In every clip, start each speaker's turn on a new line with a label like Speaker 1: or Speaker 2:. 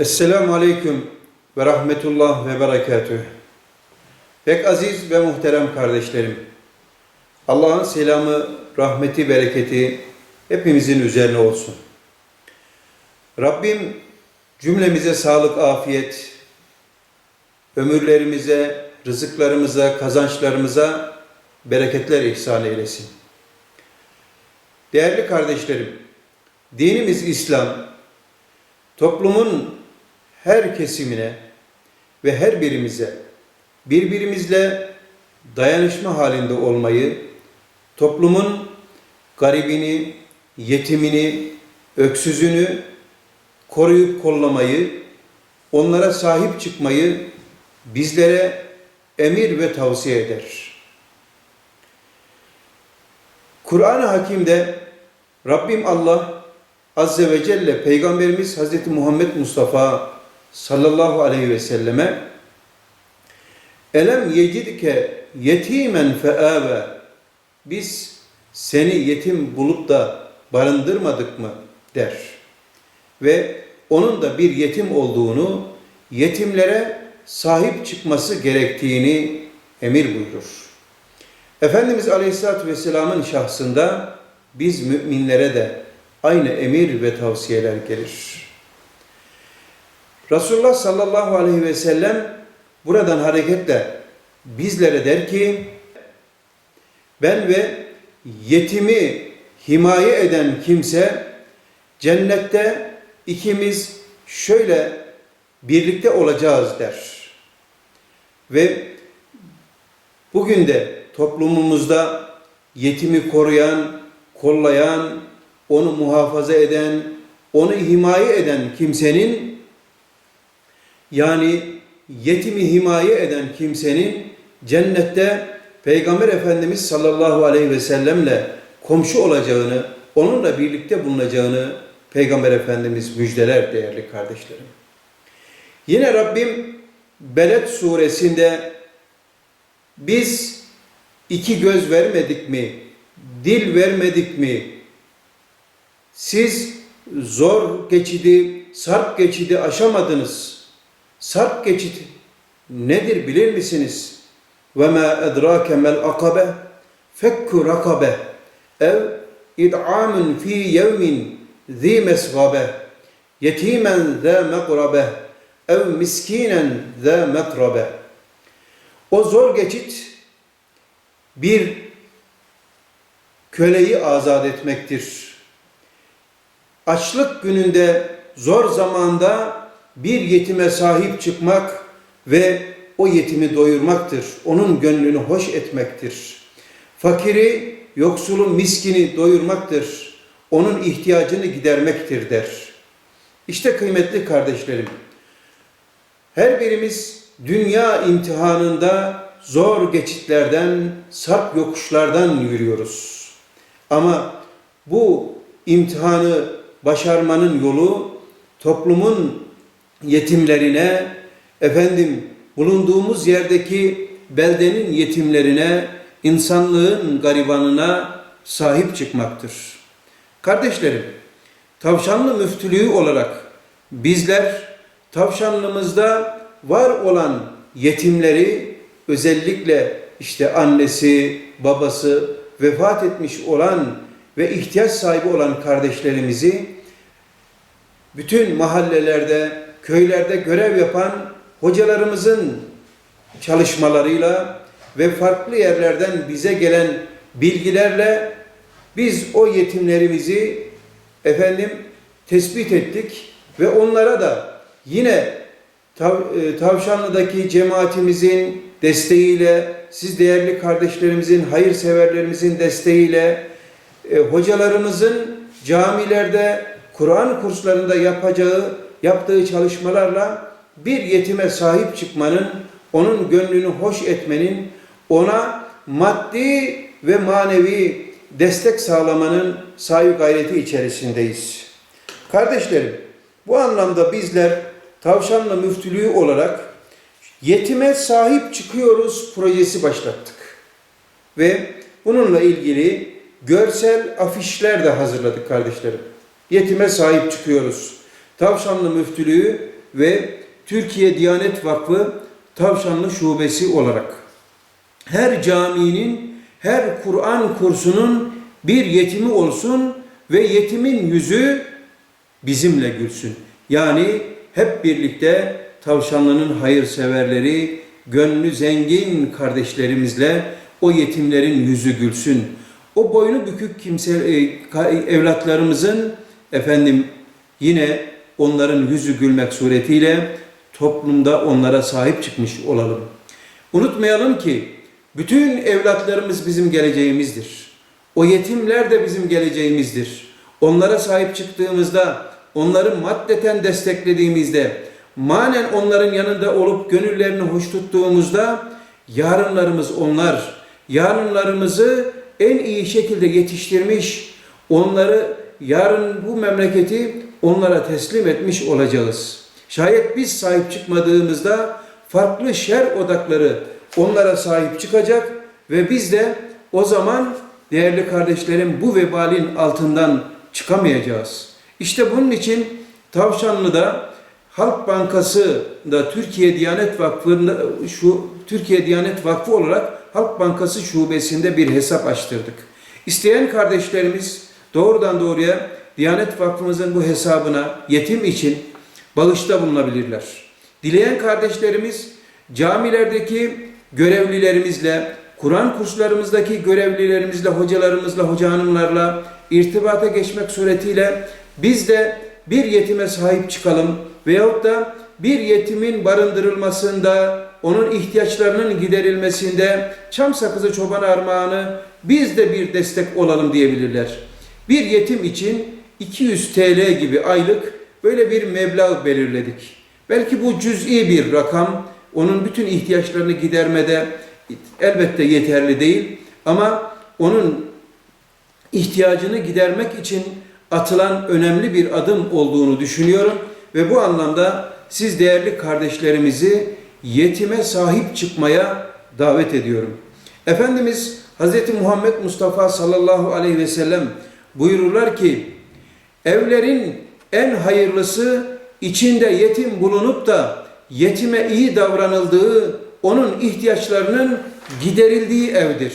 Speaker 1: Esselamu Aleyküm ve Rahmetullah ve Berekatüh. Pek aziz ve muhterem kardeşlerim. Allah'ın selamı, rahmeti, bereketi hepimizin üzerine olsun. Rabbim cümlemize sağlık, afiyet, ömürlerimize, rızıklarımıza, kazançlarımıza bereketler ihsan eylesin. Değerli kardeşlerim, dinimiz İslam, toplumun her kesimine ve her birimize birbirimizle dayanışma halinde olmayı, toplumun garibini, yetimini, öksüzünü koruyup kollamayı, onlara sahip çıkmayı bizlere emir ve tavsiye eder. Kur'an-ı Hakim'de Rabbim Allah Azze ve Celle Peygamberimiz Hazreti Muhammed Mustafa sallallahu aleyhi ve selleme Elem yecidike yetimen feave Biz seni yetim bulup da barındırmadık mı der. Ve onun da bir yetim olduğunu, yetimlere sahip çıkması gerektiğini emir buyurur. Efendimiz Aleyhisselatü Vesselam'ın şahsında biz müminlere de aynı emir ve tavsiyeler gelir. Resulullah sallallahu aleyhi ve sellem buradan hareketle bizlere der ki ben ve yetimi himaye eden kimse cennette ikimiz şöyle birlikte olacağız der. Ve bugün de toplumumuzda yetimi koruyan, kollayan, onu muhafaza eden, onu himaye eden kimsenin yani yetimi himaye eden kimsenin cennette Peygamber Efendimiz sallallahu aleyhi ve sellemle komşu olacağını, onunla birlikte bulunacağını Peygamber Efendimiz müjdeler değerli kardeşlerim. Yine Rabbim Beled suresinde biz iki göz vermedik mi, dil vermedik mi, siz zor geçidi, sarp geçidi aşamadınız. Sarp geçidi nedir bilir misiniz? Ve ma edrake mel akabe? Fekku rakabe. Ev id'amun fi yevmin zi mesgabe. Yetimen za meqrabe ev miskinen za metrabe o zor geçit bir köleyi azat etmektir. Açlık gününde zor zamanda bir yetime sahip çıkmak ve o yetimi doyurmaktır. Onun gönlünü hoş etmektir. Fakiri, yoksulu, miskini doyurmaktır. Onun ihtiyacını gidermektir der. İşte kıymetli kardeşlerim, her birimiz dünya imtihanında zor geçitlerden, sarp yokuşlardan yürüyoruz. Ama bu imtihanı başarmanın yolu toplumun yetimlerine, efendim bulunduğumuz yerdeki beldenin yetimlerine, insanlığın garibanına sahip çıkmaktır. Kardeşlerim, Tavşanlı müftülüğü olarak bizler Tavşanlımızda var olan yetimleri özellikle işte annesi, babası vefat etmiş olan ve ihtiyaç sahibi olan kardeşlerimizi bütün mahallelerde, köylerde görev yapan hocalarımızın çalışmalarıyla ve farklı yerlerden bize gelen bilgilerle biz o yetimlerimizi efendim tespit ettik ve onlara da yine e, Tavşanlı'daki cemaatimizin desteğiyle, siz değerli kardeşlerimizin, hayırseverlerimizin desteğiyle, e, hocalarımızın camilerde, Kur'an kurslarında yapacağı, yaptığı çalışmalarla bir yetime sahip çıkmanın, onun gönlünü hoş etmenin, ona maddi ve manevi destek sağlamanın sahi gayreti içerisindeyiz. Kardeşlerim, bu anlamda bizler Tavşanlı Müftülüğü olarak yetime sahip çıkıyoruz projesi başlattık. Ve bununla ilgili görsel afişler de hazırladık kardeşlerim. Yetime sahip çıkıyoruz. Tavşanlı Müftülüğü ve Türkiye Diyanet Vakfı Tavşanlı Şubesi olarak her caminin, her Kur'an kursunun bir yetimi olsun ve yetimin yüzü bizimle gülsün. Yani hep birlikte Tavşanlı'nın hayırseverleri, gönlü zengin kardeşlerimizle o yetimlerin yüzü gülsün. O boynu bükük kimse e, evlatlarımızın efendim yine onların yüzü gülmek suretiyle toplumda onlara sahip çıkmış olalım. Unutmayalım ki bütün evlatlarımız bizim geleceğimizdir. O yetimler de bizim geleceğimizdir. Onlara sahip çıktığımızda, onları maddeten desteklediğimizde, manen onların yanında olup gönüllerini hoş tuttuğumuzda yarınlarımız onlar. Yarınlarımızı en iyi şekilde yetiştirmiş, onları yarın bu memleketi onlara teslim etmiş olacağız. Şayet biz sahip çıkmadığımızda farklı şer odakları onlara sahip çıkacak ve biz de o zaman değerli kardeşlerim bu vebalin altından çıkamayacağız. İşte bunun için Tavşanlı'da Halk Bankası da Türkiye Diyanet Vakfı'nda şu Türkiye Diyanet Vakfı olarak Halk Bankası şubesinde bir hesap açtırdık. İsteyen kardeşlerimiz doğrudan doğruya Diyanet Vakfımızın bu hesabına yetim için bağışta bulunabilirler. Dileyen kardeşlerimiz camilerdeki görevlilerimizle, Kur'an kurslarımızdaki görevlilerimizle, hocalarımızla, hoca hanımlarla irtibata geçmek suretiyle biz de bir yetime sahip çıkalım veyahut da bir yetimin barındırılmasında, onun ihtiyaçlarının giderilmesinde çam sakızı çoban armağanı biz de bir destek olalım diyebilirler. Bir yetim için 200 TL gibi aylık böyle bir meblağ belirledik. Belki bu cüz'i bir rakam, onun bütün ihtiyaçlarını gidermede elbette yeterli değil ama onun ihtiyacını gidermek için atılan önemli bir adım olduğunu düşünüyorum ve bu anlamda siz değerli kardeşlerimizi yetime sahip çıkmaya davet ediyorum. Efendimiz Hz. Muhammed Mustafa sallallahu aleyhi ve sellem buyururlar ki evlerin en hayırlısı içinde yetim bulunup da yetime iyi davranıldığı, onun ihtiyaçlarının giderildiği evdir.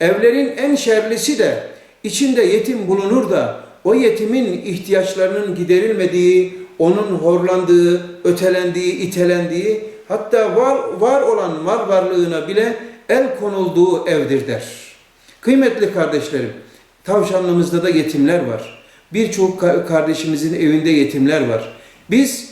Speaker 1: Evlerin en şerlisi de içinde yetim bulunur da o yetimin ihtiyaçlarının giderilmediği, onun horlandığı, ötelendiği, itelendiği, hatta var, var olan mal varlığına bile el konulduğu evdir der. Kıymetli kardeşlerim, tavşanlığımızda da yetimler var. Birçok ka- kardeşimizin evinde yetimler var. Biz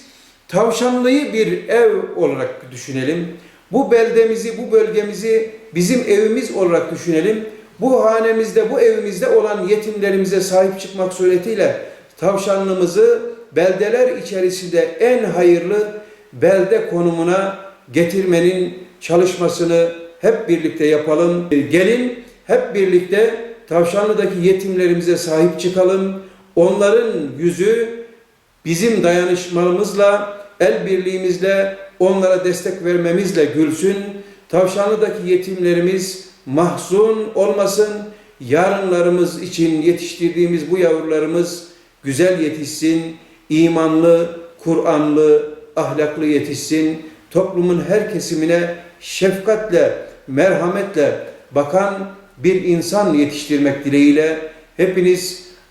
Speaker 1: tavşanlıyı bir ev olarak düşünelim. Bu beldemizi, bu bölgemizi bizim evimiz olarak düşünelim. Bu hanemizde, bu evimizde olan yetimlerimize sahip çıkmak suretiyle tavşanlığımızı beldeler içerisinde en hayırlı belde konumuna getirmenin çalışmasını hep birlikte yapalım. Gelin hep birlikte Tavşanlı'daki yetimlerimize sahip çıkalım. Onların yüzü bizim dayanışmamızla, el birliğimizle, onlara destek vermemizle gülsün. Tavşanlı'daki yetimlerimiz mahzun olmasın. Yarınlarımız için yetiştirdiğimiz bu yavrularımız güzel yetişsin, imanlı, Kur'anlı, ahlaklı yetişsin. Toplumun her kesimine şefkatle, merhametle bakan bir insan yetiştirmek dileğiyle hepiniz